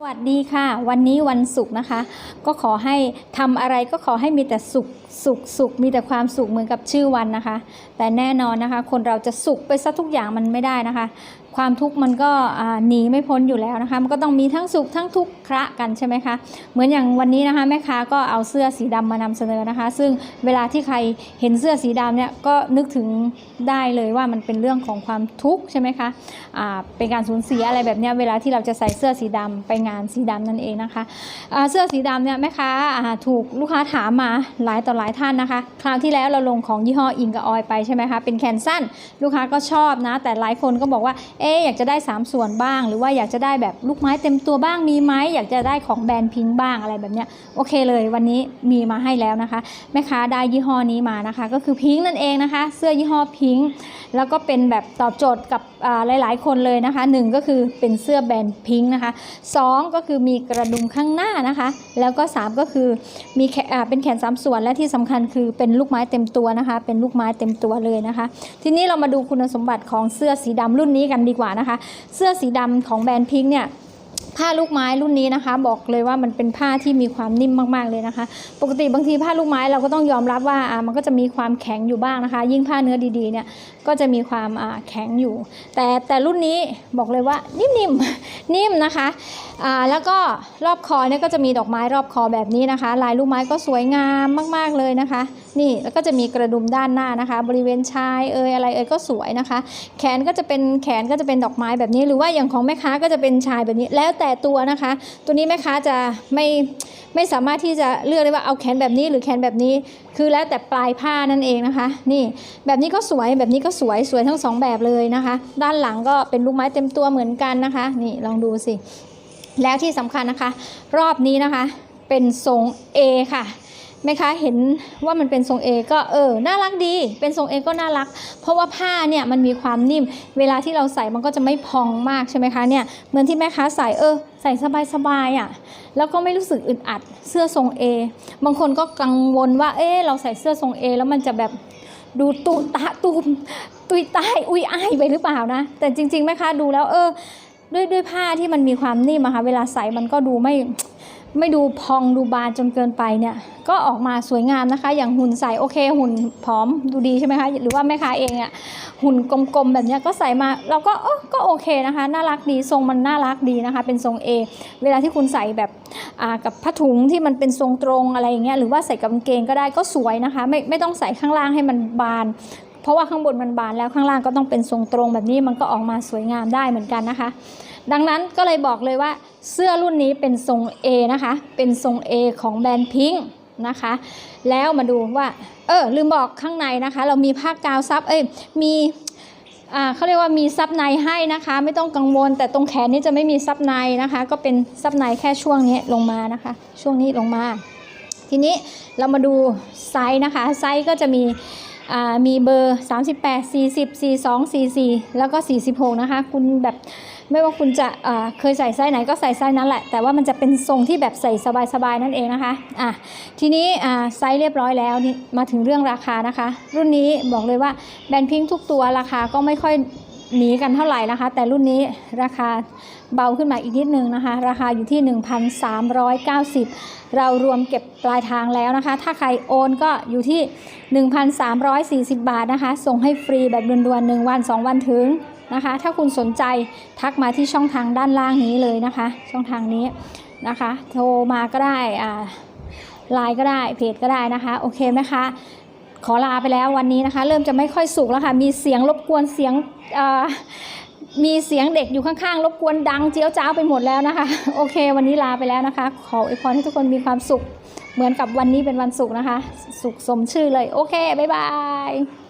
สวัสดีค่ะ วันนี้วันศุกร์นะคะ ก็ขอให้ทำอะไรก็ขอให้มีแต่สุขสุขสุขมีแต่ความสุขเหมือนกับชื่อวันนะคะ แต่แน่นอนนะคะ คนเราจะสุขไปซะทุกอย่างมันไม่ได้นะคะ ความทุกข์มันก็หนีไม่พ้นอยู่แล้วนะคะมันก็ต้องมีทั้งสุขทั้งทุกข์คระกันใช่ไหมคะเหมือนอย่างวันนี้นะคะแม่ค้าก็เอาเสื้อสีดำมานำเสนอนะคะ ซึ่งเวลาที่ใครเห็นเสื้อสีดำเนี่ยก็นึกถึงได้เลยว่ามันเป็นเรื่องของความทุกข์ใช่ไหมคะอ่าเป็นการสูญเสียอะไรแบบเนี้ยเวลาที่เราจะใส่เสื้อสีดำไปงานสีดำนั่นเองนะคะอ่าเสื้อสีดำเนี่ยแม่ค้าอ่าถูกลูกค้าถามมาหลายต่อหลายท่านนะคะ คราวที่แล้วเราลงของยี่ห้ออิงกับออยไปใช่ไหมคะเป็นแขนสั้น ลูกค้าก็ชอบนะ แต่หลายคนก็บอกว่าเเอ๊อยากจะได้ 3 ส่วนบ้าง หรือว่าอยากจะได้แบบลูกไม้เต็มตัวบ้างมีไหมอยากจะได้ของแบรนด์พิงค์บ้างอะไรแบบเนี้ยโอเคเลยวันนี้มีมาให้แล้วนะคะแม่ค้าได้ยี่ห้อนี้มานะคะ ก็คือพิงค์นั่นเองนะคะ เสื้อยี่ห้อพิงค์แล้วก็เป็นแบบตอบโจทย์กับอ่าหลาย ๆ คนเลยนะคะหนึ่งก็คือเป็นเสื้อแบรนด์พิงค์นะคะสองก็คือมีกระดุมข้างหน้านะคะ แล้วก็สามก็คือมีแขอ่าเป็นแขนสามส่วนและที่สำคัญคือเป็นลูกไม้เต็มตัวนะคะ เป็นลูกไม้เต็มตัวเลยนะคะ ทีนี้เรามาดูคุณสมบัติของเสื้อสีดำรุ่นนี้กันดีกว่านะคะ เสื้อสีดำของแบรนด์พิงค์เนี่ย ผ้าลูกไม้รุ่นนี้นะคะ บอกเลยว่ามันเป็นผ้าที่มีความนิ่มมากๆเลยนะคะ ปกติบางทีผ้าลูกไม้เราก็ต้องยอมรับว่ามันก็จะมีความแข็งอยู่บ้างนะคะ ยิ่งผ้าเนื้อดีๆเนี่ยก็จะมีความแข็งอยู่ แต่แต่รุ่นนี้บอกเลยว่านิ่มๆนิ่มนะคะแล้วก็รอบคอเนี่ยก็จะมีดอกไม้รอบคอแบบนี้นะคะ ลายลูกไม้ก็สวยงามมากๆเลยนะคะ นี่แล้วก็จะมีกระดุมด้านหน้านะคะ บริเวณชายเอยอะไรเอยก็สวยนะคะ แขนก็จะเป็นแขนก็จะเป็นดอกไม้แบบนี้ หรือว่าอย่างของแม่ค้าก็จะเป็นชายแบบนี้แล้วแล้วแต่ตัวนะคะ ตัวนี้แม่ค้าจะไม่ไม่สามารถที่จะเลือกได้ว่าเอาแขนแบบนี้หรือแขนแบบนี้ คือแล้วแต่ปลายผ้านั่นเองนะคะ นี่แบบนี้ก็สวยแบบนี้ก็สวยสวยทั้งสองแบบเลยนะคะ ด้านหลังก็เป็นลูกไม้เต็มตัวเหมือนกันนะคะ นี่ลองดูสิ แล้วที่สำคัญนะคะ รอบนี้นะคะ เป็นทรง A ค่ะ ไหมคะเห็นว่ามันเป็นทรง A ก็เออน่ารักดี เป็นทรง A ก็น่ารัก เพราะว่าผ้าเนี่ยมันมีความนิ่ม เวลาที่เราใส่มันก็จะไม่พองมากใช่ไหมคะเนี่ยเหมือนที่แม่ค้าใส่เออใส่สบายๆอะแล้วก็ไม่รู้สึกอึดอัดเสื้อทรง A บางคนก็กังวลว่าเออเราใส่เสื้อทรง A แล้วมันจะแบบดูตูตะตูมตุยตายอุยอ้ายไปหรือเปล่านะ แต่จริงๆแม่ค้าดูแล้วเออด้วยด้วยผ้าที่มันมีความนิ่มอะค่ะเวลาใส่มันก็ดูไม่ ไม่ดูพองดูบานจนเกินไปเนี่ยก็ออกมาสวยงามนะคะ อย่างหุ่นใส่โอเค หุ่นผอมดูดีใช่ไหมคะหรือว่าแม่ค้าเองอะหุ่นกลมๆแบบเนี้ยก็ใส่มาเราก็เออก็โอเคนะคะ น่ารักดีทรงมันน่ารักดีนะคะ เป็นทรง A เวลาที่คุณใส่แบบกับผ้าถุงที่มันเป็นทรงตรงอะไรอย่างเงี้ยหรือว่าใส่กับกางเกงก็ได้ก็สวยนะคะ ไม่ไม่ต้องใส่ข้างล่างให้มันบาน เพราะว่าข้างบนมันบานแล้วข้างล่างก็ต้องเป็นทรงตรงแบบนี้มันก็ออกมาสวยงามได้เหมือนกันนะคะ ดังนั้นก็เลยบอกเลยว่าเสื้อรุ่นนี้เป็นทรง A นะคะ เป็นทรง A ของแบรนด์พิงค์นะคะ แล้วมาดูว่า เออลืมบอกข้างในนะคะ เรามีผ้ากาวซับเอ้ยมีอ่าเขาเรียกว่ามีซับในให้นะคะ ไม่ต้องกังวล แต่ตรงแขนนี่จะไม่มีซับในนะคะ ก็เป็นซับในแค่ช่วงนี้ลงมานะคะ ช่วงนี้ลงมา ทีนี้เรามาดูไซส์นะคะ ไซส์ก็จะมี มีเบอร์ 38 40 42 44 แล้วก็ 46 นะคะ คุณแบบไม่ว่าคุณจะะเคยใส่ไซส์ไหนก็ใส่ไซส์นั้นแหละ แต่ว่ามันจะเป็นทรงที่แบบใส่สบายๆนั่นเองนะคะอะทีนี้ไซส์เรียบร้อยแล้วนี่มาถึงเรื่องราคานะคะ รุ่นนี้บอกเลยว่าแบรนด์พิงค์ทุกตัวราคาก็ไม่ค่อย หนีกันเท่าไหร่นะคะ แต่รุ่นนี้ราคาเบาขึ้นมาอีกนิดนึงนะคะ ราคาอยู่ที่ 1,390 เรารวมเก็บปลายทางแล้วนะคะ ถ้าใครโอนก็อยู่ที่ 1,340 บาทนะคะ ส่งให้ฟรีแบบด่วนๆ1วัน 2 วันถึงนะคะ ถ้าคุณสนใจทักมาที่ช่องทางด้านล่างนี้เลยนะคะ ช่องทางนี้นะคะ โทรมาก็ได้อ่าไลน์ก็ได้เพจก็ได้นะคะ โอเคไหมคะ ขอลาไปแล้ววันนี้นะคะ เริ่มจะไม่ค่อยสุกแล้วค่ะ มีเสียงรบกวนเสียงมีเสียงเด็กอยู่ข้างๆ รบกวนดังเจี๊ยวจ้าวไปหมดแล้วนะคะ โอเค วันนี้ลาไปแล้วนะคะ ขออวยพรให้ทุกคนมีความสุข เหมือนกับวันนี้เป็นวันศุกร์นะคะ สุขสมชื่อเลย โอเค บ๊ายบาย